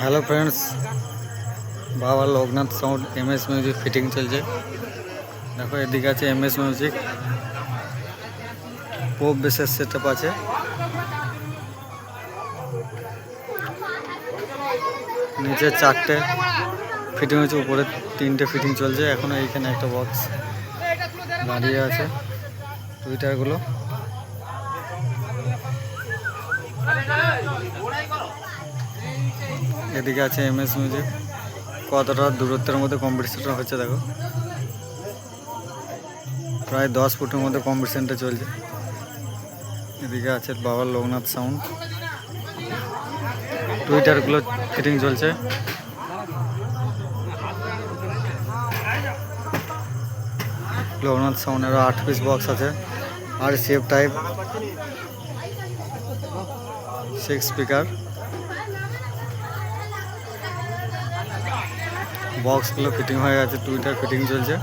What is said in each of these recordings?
Hello friends বাবা Loknath sound M S music fitting চলছে। দেখো, এদিকে আছে এম এস মিউজিক পোপ বিশেষ সেট আছে। নিচে চারটে ফিটিং হচ্ছে উপরে তিনটে ফিটিং চলছে। এখনও এইখানে একটা বক্স দাঁড়িয়ে আছে। টুইটারগুলো এদিকে আছে এম এস মিউজিক কতটা দূরত্বের মধ্যে কম্পিটিশনটা হচ্ছে দেখো। প্রায় দশ ফুটের মধ্যে কম্পিটিশনটা চলছে। এদিকে আছে বাবার লোকনাথ সাউন্ড টুইটারগুলো ফিটিং চলছে। লোকনাথ সাউন্ডেরও আট পিস বক্স আছে। আর সেফ টাইপ সিক্স স্পিকার বক্সগুলো ফিটিং হয়ে গেছে টুইটার ফিটিং চলছে।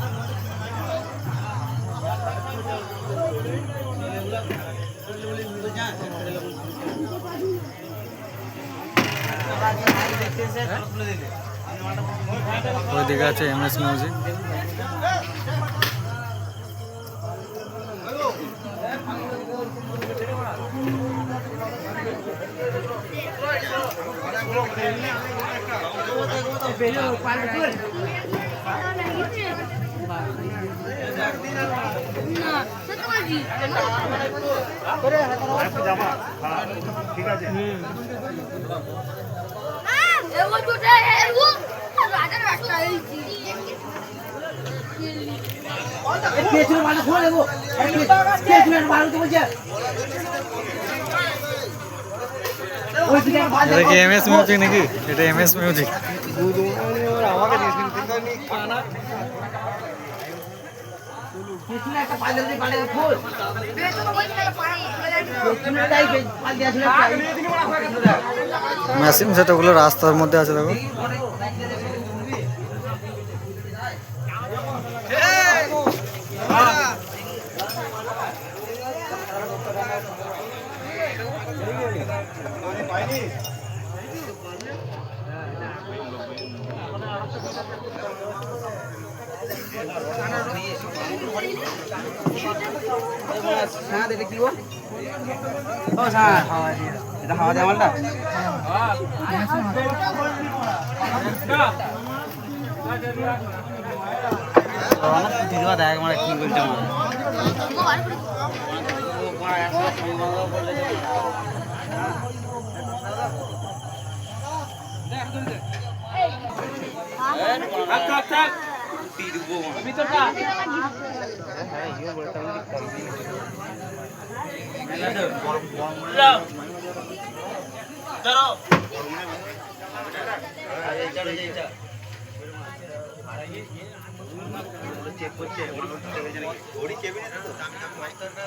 ওইদিকে আছে এম এস মিউজিক পেছনে মাথা খুলে দেবো পেছনে মারু তো বলছে ওই দিকে মাল এটা কি এম মিউজিক নাকি? এটা এম এস মিউজিক মেশিন সেটাগুলো রাস্তার মধ্যে আছে, দেখো। সাদ এটা কি ও ও সাদ হাওয়া দিয়ে এটা হাওয়া দিয়ে আমারটা আমার ভিডিও দেখ মানে কি বলছে আমার চেক করছে ওর কেবিনে তো মাস্টারটা